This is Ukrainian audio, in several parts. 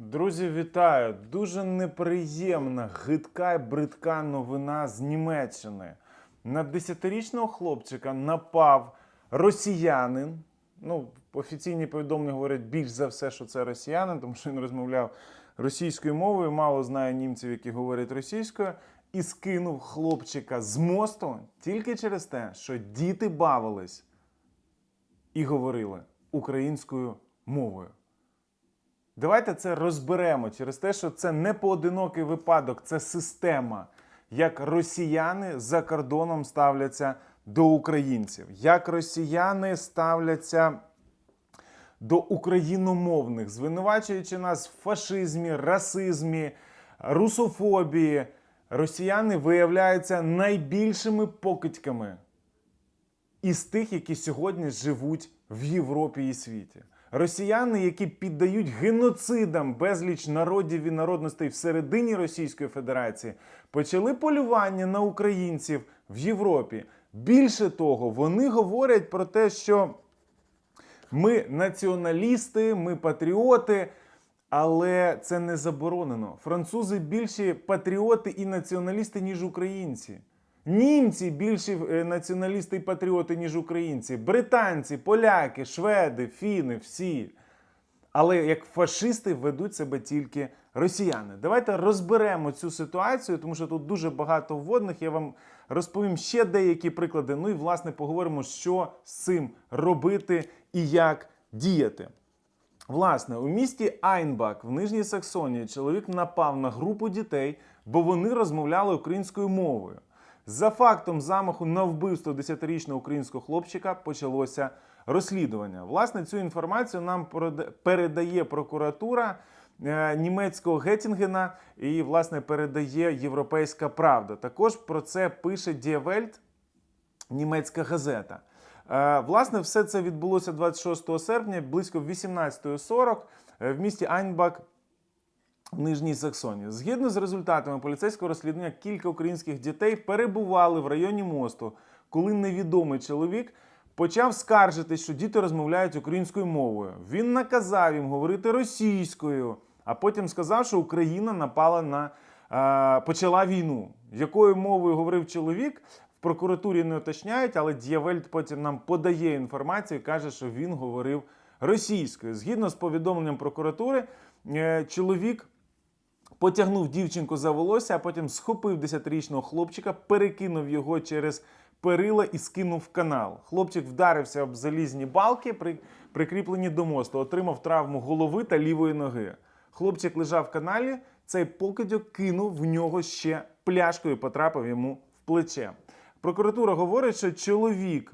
Друзі, вітаю! Дуже неприємна, гидка і бридка новина з Німеччини. На 10-річного хлопчика напав росіянин. Ну, офіційні повідомлення говорять більш за все, що це росіянин, тому що він розмовляв російською мовою, мало знає німців, які говорять російською, і скинув хлопчика з мосту тільки через те, що діти бавились і говорили українською мовою. Давайте це розберемо через те, що це не поодинокий випадок, це система, як росіяни за кордоном ставляться до українців, як росіяни ставляться до україномовних, звинувачуючи нас в фашизмі, расизмі, русофобії. Росіяни виявляються найбільшими покидьками із тих, які сьогодні живуть в Європі і світі. Росіяни, які піддають геноцидам безліч народів і народностей всередині Російської Федерації, почали полювання на українців в Європі. Більше того, вони говорять про те, що ми націоналісти, ми патріоти, але це не заборонено. Французи більші патріоти і націоналісти, ніж українці. Німці більші е, націоналісти і патріоти, ніж українці. Британці, поляки, шведи, фіни, всі. Але як фашисти ведуть себе тільки росіяни. Давайте розберемо цю ситуацію, тому що тут дуже багато вводних. Я вам розповім ще деякі приклади. Ну і власне поговоримо, що з цим робити і як діяти. Власне, у місті Айнбак в Нижній Саксонії чоловік напав на групу дітей, бо вони розмовляли українською мовою. За фактом замаху на вбивство 10-річного українського хлопчика почалося розслідування. Власне, цю інформацію нам передає прокуратура е, німецького Геттінгена і, власне, передає Європейська Правда. Також про це пише Die німецька газета. Е, Власне, все це відбулося 26 серпня, близько 18.40 е, в місті Айнбак Нижній Саксонії. Згідно з результатами поліцейського розслідування, кілька українських дітей перебували в районі мосту, коли невідомий чоловік почав скаржити, що діти розмовляють українською мовою. Він наказав їм говорити російською, а потім сказав, що Україна напала на е, почала війну. Якою мовою говорив чоловік? В прокуратурі не уточняють, але Д'явельт потім нам подає інформацію і каже, що він говорив російською. Згідно з повідомленням прокуратури, е, чоловік потягнув дівчинку за волосся, а потім схопив 10-річного хлопчика, перекинув його через перила і скинув в канал. Хлопчик вдарився об залізні балки, при- прикріплені до мосту, отримав травму голови та лівої ноги. Хлопчик лежав в каналі, цей покидьок кинув в нього ще пляшкою, потрапив йому в плече. Прокуратура говорить, що чоловік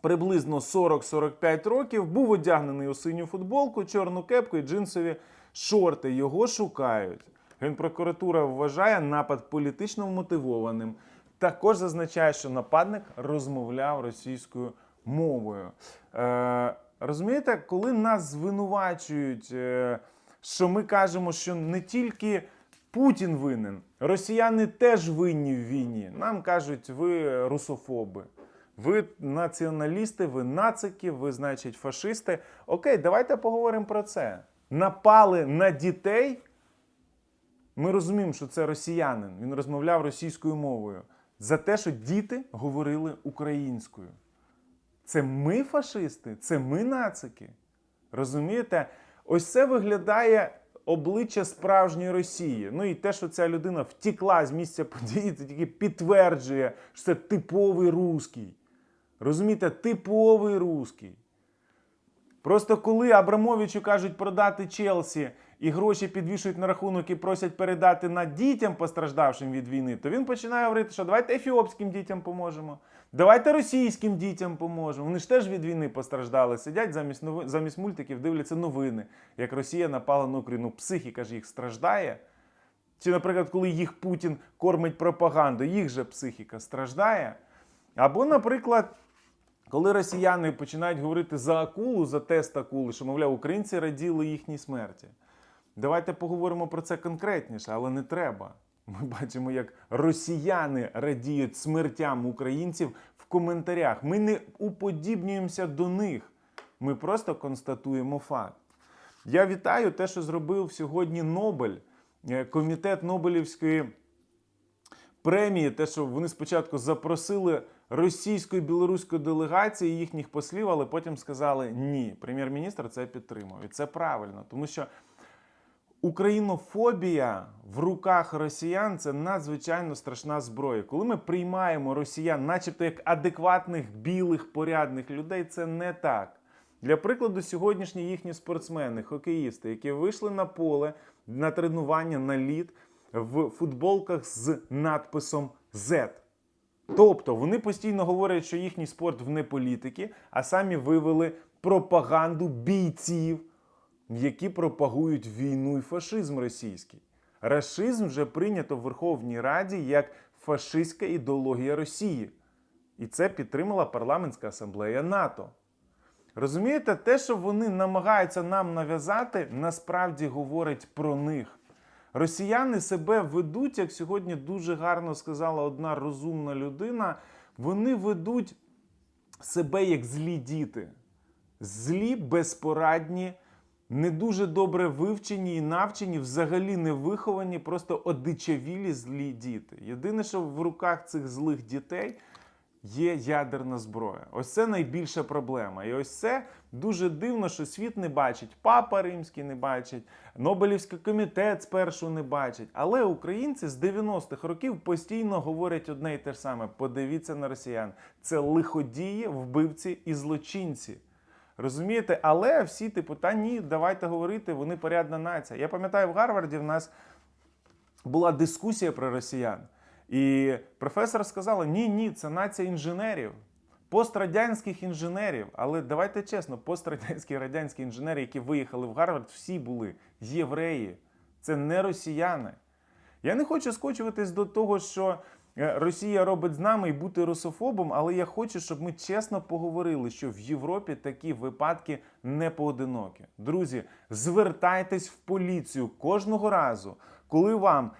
приблизно 40-45 років, був одягнений у синю футболку, чорну кепку і джинсові шорти. Його шукають. Генпрокуратура вважає напад політично вмотивованим. Також зазначає, що нападник розмовляв російською мовою. Е, розумієте, коли нас звинувачують, е, що ми кажемо, що не тільки Путін винен, росіяни теж винні в війні. Нам кажуть, ви русофоби. Ви націоналісти, ви нацики, ви, значить, фашисти. Окей, давайте поговоримо про це. Напали на дітей. Ми розуміємо, що це росіянин. Він розмовляв російською мовою за те, що діти говорили українською. Це ми фашисти, це ми нацики. Розумієте? Ось це виглядає обличчя справжньої Росії. Ну і те, що ця людина втікла з місця події, це тільки підтверджує, що це типовий русський. Розумієте, типовий русський. Просто коли Абрамовичу кажуть продати Челсі і гроші підвішують на рахунок і просять передати на дітям постраждавшим від війни, то він починає говорити, що давайте ефіопським дітям поможемо, давайте російським дітям поможемо. Вони ж теж від війни постраждали. Сидять замість нови... замість мультиків, дивляться новини, як Росія напала на Україну. Психіка ж їх страждає. Чи, наприклад, коли їх Путін кормить пропагандою, їх же психіка страждає. Або, наприклад, коли росіяни починають говорити за акулу, за тест акули, що, мовляв, українці раділи їхній смерті. Давайте поговоримо про це конкретніше, але не треба. Ми бачимо, як росіяни радіють смертям українців в коментарях. Ми не уподібнюємося до них. Ми просто констатуємо факт. Я вітаю те, що зробив сьогодні Нобель, е, комітет Нобелівської премії, те, що вони спочатку запросили російську і білоруську делегації їхніх послів, але потім сказали ні. Прем'єр-міністр це підтримав. І це правильно, тому що українофобія в руках росіян це надзвичайно страшна зброя. Коли ми приймаємо росіян, начебто як адекватних білих порядних людей, це не так. Для прикладу, сьогоднішні їхні спортсмени, хокеїсти, які вийшли на поле на тренування на лід в футболках з надписом Z. Тобто вони постійно говорять, що їхній спорт вне політики, а самі вивели пропаганду бійців, які пропагують війну і фашизм російський. Рашизм вже прийнято в Верховній Раді як фашистська ідеологія Росії. І це підтримала парламентська асамблея НАТО. Розумієте, те, що вони намагаються нам нав'язати, насправді говорить про них. Росіяни себе ведуть, як сьогодні дуже гарно сказала одна розумна людина, вони ведуть себе як злі діти. Злі, безпорадні, не дуже добре вивчені і навчені, взагалі не виховані, просто одичавілі злі діти. Єдине, що в руках цих злих дітей є ядерна зброя. Ось це найбільша проблема. І ось це дуже дивно, що світ не бачить, папа римський не бачить, Нобелівський комітет спершу не бачить. Але українці з 90-х років постійно говорять одне і те ж саме: подивіться на росіян. Це лиходії, вбивці і злочинці. Розумієте, але всі типу, та ні, давайте говорити, вони порядна нація. Я пам'ятаю, в Гарварді в нас була дискусія про росіян. І професор сказала: ні, ні, це нація інженерів, пострадянських інженерів. Але давайте чесно, пострадянські радянські інженери, які виїхали в Гарвард, всі були євреї. Це не росіяни. Я не хочу скочуватись до того, що е, Росія робить з нами і бути русофобом, але я хочу, щоб ми чесно поговорили, що в Європі такі випадки не поодинокі. Друзі, звертайтесь в поліцію кожного разу, коли вам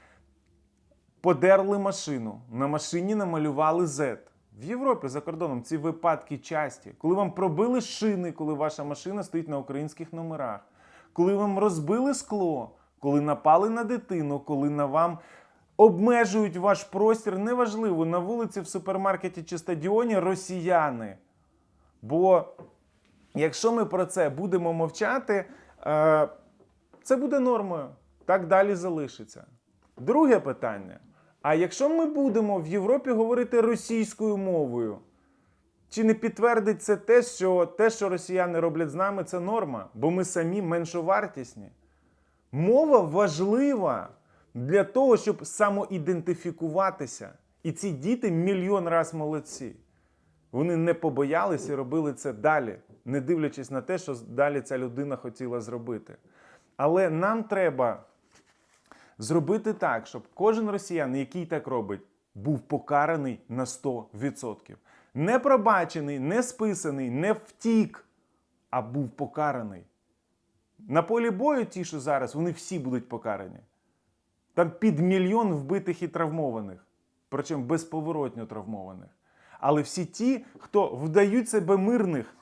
подерли машину, на машині намалювали Z. В Європі за кордоном ці випадки часті, коли вам пробили шини, коли ваша машина стоїть на українських номерах, коли вам розбили скло, коли напали на дитину, коли на вам обмежують ваш простір, неважливо, на вулиці, в супермаркеті чи стадіоні росіяни. Бо якщо ми про це будемо мовчати, е, це буде нормою. Так далі залишиться. Друге питання. А якщо ми будемо в Європі говорити російською мовою, чи не підтвердить це те, що те, що росіяни роблять з нами, це норма, бо ми самі меншовартісні? Мова важлива для того, щоб самоідентифікуватися. І ці діти мільйон раз молодці. Вони не побоялися і робили це далі, не дивлячись на те, що далі ця людина хотіла зробити. Але нам треба зробити так, щоб кожен росіян, який так робить, був покараний на 100%. Не пробачений, не списаний, не втік, а був покараний. На полі бою, ті, що зараз, вони всі будуть покарані. Там під мільйон вбитих і травмованих, причому безповоротньо травмованих. Але всі ті, хто вдають себе мирних,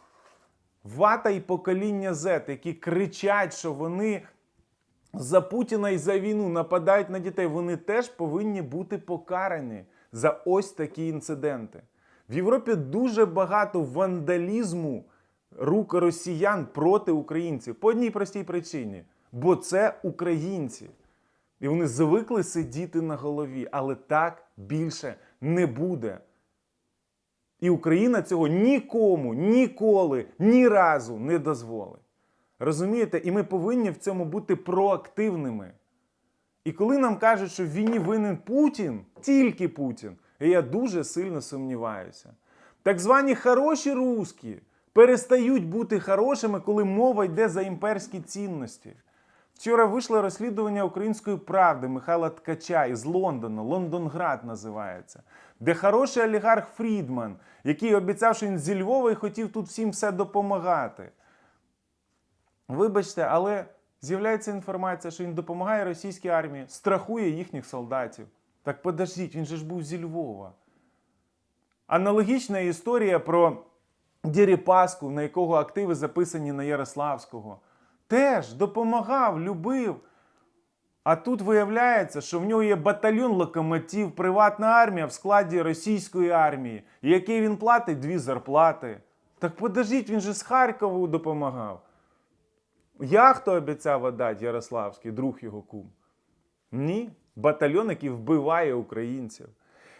вата і покоління Z, які кричать, що вони за Путіна і за війну нападають на дітей, вони теж повинні бути покарані за ось такі інциденти. В Європі дуже багато вандалізму рук росіян проти українців по одній простій причині: бо це українці. І вони звикли сидіти на голові, але так більше не буде. І Україна цього нікому, ніколи, ні разу не дозволить. Розумієте? І ми повинні в цьому бути проактивними. І коли нам кажуть, що в війні винен Путін, тільки Путін, я дуже сильно сумніваюся. Так звані хороші русські перестають бути хорошими, коли мова йде за імперські цінності. Вчора вийшло розслідування української правди Михайла Ткача із Лондона, Лондонград називається, де хороший олігарх Фрідман, який обіцяв, що він зі Львова і хотів тут всім все допомагати. Вибачте, але з'являється інформація, що він допомагає російській армії, страхує їхніх солдатів. Так подождіть, він же ж був зі Львова. Аналогічна історія про Діріпаску, на якого активи записані на Ярославського. теж допомагав, любив. А тут виявляється, що в нього є батальйон локомотив, приватна армія в складі російської армії, який він платить дві зарплати. Так подождіть, він же з Харкову допомагав. Яхту обіцяв отдати Ярославський, друг його кум. Ні, батальйон, який вбиває українців.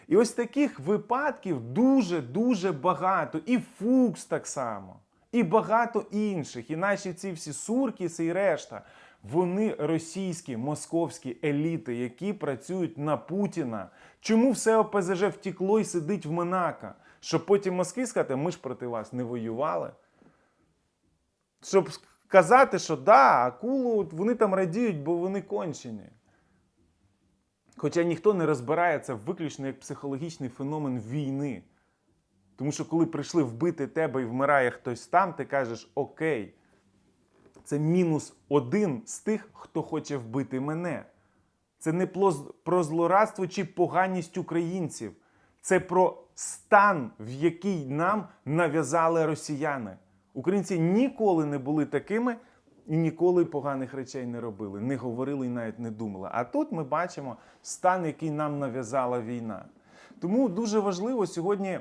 І ось таких випадків дуже-дуже багато. І Фукс так само, і багато інших. І наші ці всі Суркіси і решта. Вони російські московські еліти, які працюють на Путіна. Чому все ОПЗЖ втікло і сидить в Монако? Щоб потім Москві сказати, ми ж проти вас не воювали. Щоб казати, що да, акулу вони там радіють, бо вони кончені. Хоча ніхто не розбирає це виключно як психологічний феномен війни. Тому що коли прийшли вбити тебе і вмирає хтось там, ти кажеш окей, це мінус один з тих, хто хоче вбити мене. Це не про злорадство чи поганість українців. Це про стан, в який нам нав'язали росіяни. Українці ніколи не були такими і ніколи поганих речей не робили, не говорили і навіть не думали. А тут ми бачимо стан, який нам нав'язала війна. Тому дуже важливо сьогодні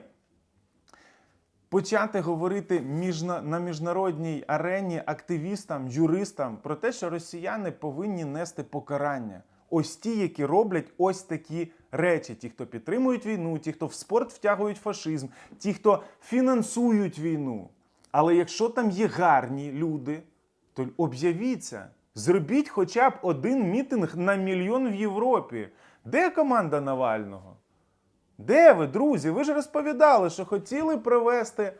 почати говорити міжна, на міжнародній арені активістам, юристам про те, що росіяни повинні нести покарання. Ось ті, які роблять ось такі речі: ті, хто підтримують війну, ті, хто в спорт втягують фашизм, ті, хто фінансують війну. Але якщо там є гарні люди, то об'явіться, зробіть хоча б один мітинг на мільйон в Європі. Де команда Навального? Де ви, друзі? Ви ж розповідали, що хотіли провести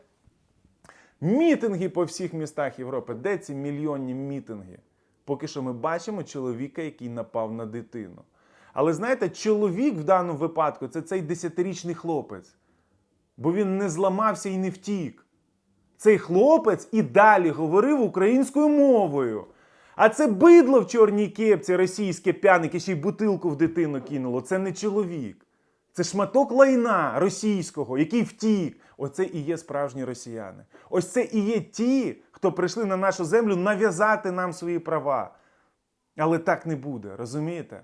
мітинги по всіх містах Європи. Де ці мільйонні мітинги? Поки що ми бачимо чоловіка, який напав на дитину. Але знаєте, чоловік в даному випадку це цей десятирічний хлопець. Бо він не зламався і не втік. Цей хлопець і далі говорив українською мовою. А це бидло в чорній кепці, російське п'янике, ще й бутилку в дитину кинуло. Це не чоловік. Це шматок лайна російського, який втік. Оце і є справжні росіяни. Ось це і є ті, хто прийшли на нашу землю нав'язати нам свої права. Але так не буде, розумієте?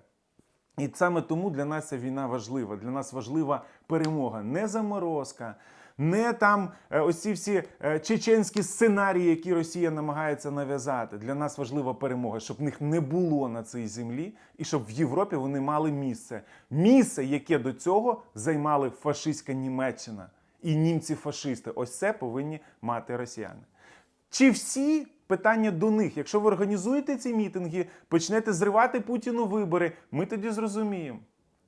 І саме тому для нас ця війна важлива. Для нас важлива перемога. Не заморозка, не там е, ось ці всі е, чеченські сценарії, які Росія намагається нав'язати. Для нас важлива перемога, щоб них не було на цій землі, і щоб в Європі вони мали місце. Місце, яке до цього займали фашистська Німеччина і німці-фашисти. Ось це повинні мати росіяни. Чи всі питання до них? Якщо ви організуєте ці мітинги, почнете зривати Путіну вибори, ми тоді зрозуміємо,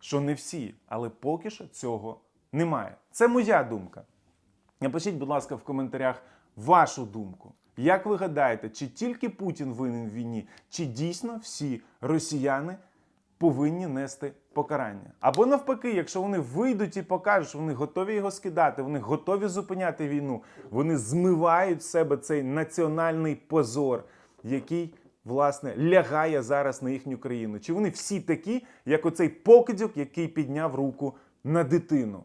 що не всі, але поки що цього немає. Це моя думка. Напишіть, будь ласка, в коментарях вашу думку. Як ви гадаєте, чи тільки Путін винен в війні, чи дійсно всі росіяни повинні нести покарання? Або навпаки, якщо вони вийдуть і покажуть, що вони готові його скидати, вони готові зупиняти війну, вони змивають з себе цей національний позор, який. Власне, лягає зараз на їхню країну. Чи вони всі такі, як оцей покидьок, який підняв руку на дитину?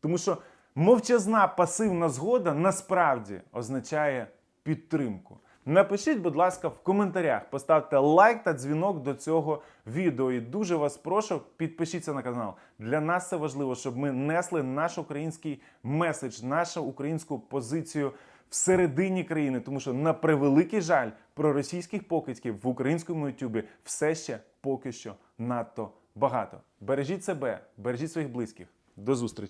Тому що мовчазна пасивна згода насправді означає підтримку. Напишіть, будь ласка, в коментарях, поставте лайк та дзвінок до цього відео. І дуже вас прошу, підпишіться на канал. Для нас це важливо, щоб ми несли наш український меседж, нашу українську позицію всередині країни, тому що на превеликий жаль про російських покидьків в українському ютубі все ще поки що надто багато. Бережіть себе, бережіть своїх близьких. До зустрічі!